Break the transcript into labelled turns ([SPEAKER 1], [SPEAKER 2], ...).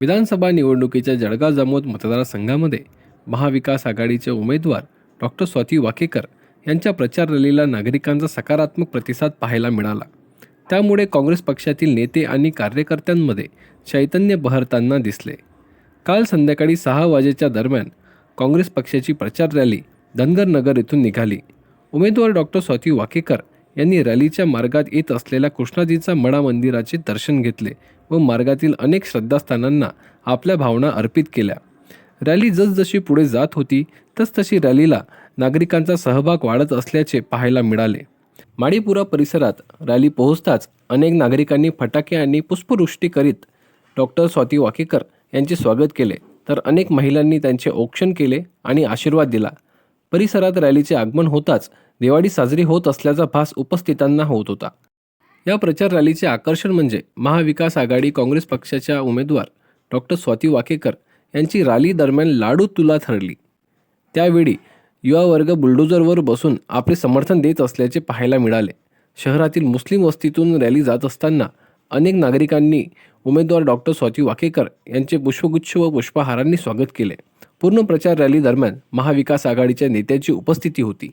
[SPEAKER 1] विधानसभा निवडणुकीच्या जळगाव जामोद मतदारसंघामध्ये महाविकास आघाडीचे उमेदवार डॉक्टर स्वाती वाकेकर यांच्या प्रचार रॅलीला नागरिकांचा सकारात्मक प्रतिसाद पाहायला मिळाला. त्यामुळे काँग्रेस पक्षातील नेते आणि कार्यकर्त्यांमध्ये चैतन्य बहरताना दिसले. काल संध्याकाळी सहा वाजेच्या दरम्यान काँग्रेस पक्षाची प्रचार रॅली धनगर नगर येथून निघाली. उमेदवार डॉक्टर स्वाती वाकेकर यांनी रॅलीच्या मार्गात येत असलेल्या कृष्णाजीचा मडा मंदिराचे दर्शन घेतले व मार्गातील अनेक श्रद्धास्थानांना आपल्या भावना अर्पित केल्या. रॅली जसजशी पुढे जात होती तसतशी रॅलीला नागरिकांचा सहभाग वाढत असल्याचे पाहायला मिळाले. माडीपुरा परिसरात रॅली पोहोचताच अनेक नागरिकांनी फटाके आणि पुष्पवृष्टी करीत डॉक्टर स्वाती वाकेकर यांचे स्वागत केले. तर अनेक महिलांनी त्यांचे औक्षण केले आणि आशीर्वाद दिला. परिसरात रॅलीचे आगमन होताच दिवाळी साजरी होत असल्याचा भास उपस्थितांना होत होता. या प्रचार रॅलीचे आकर्षण म्हणजे महाविकास आघाडी काँग्रेस पक्षाच्या उमेदवार डॉक्टर स्वाती वाकेकर यांची रॅली दरम्यान लाडू तुला ठरली त्यावेळी युवा वर्ग बुलडोजरवर बसून आपले समर्थन देत असल्याचे पाहायला मिळाले. शहरातील मुस्लिम वस्तीतून रॅली जात असताना अनेक नागरिकांनी उमेदवार डॉक्टर स्वाती वाकेकर यांचे पुष्पगुच्छ व पुष्पहारांनी स्वागत केले. पूर्ण प्रचार रॅली दरम्यान महाविकास आघाडीच्या नेत्याची उपस्थिती होती.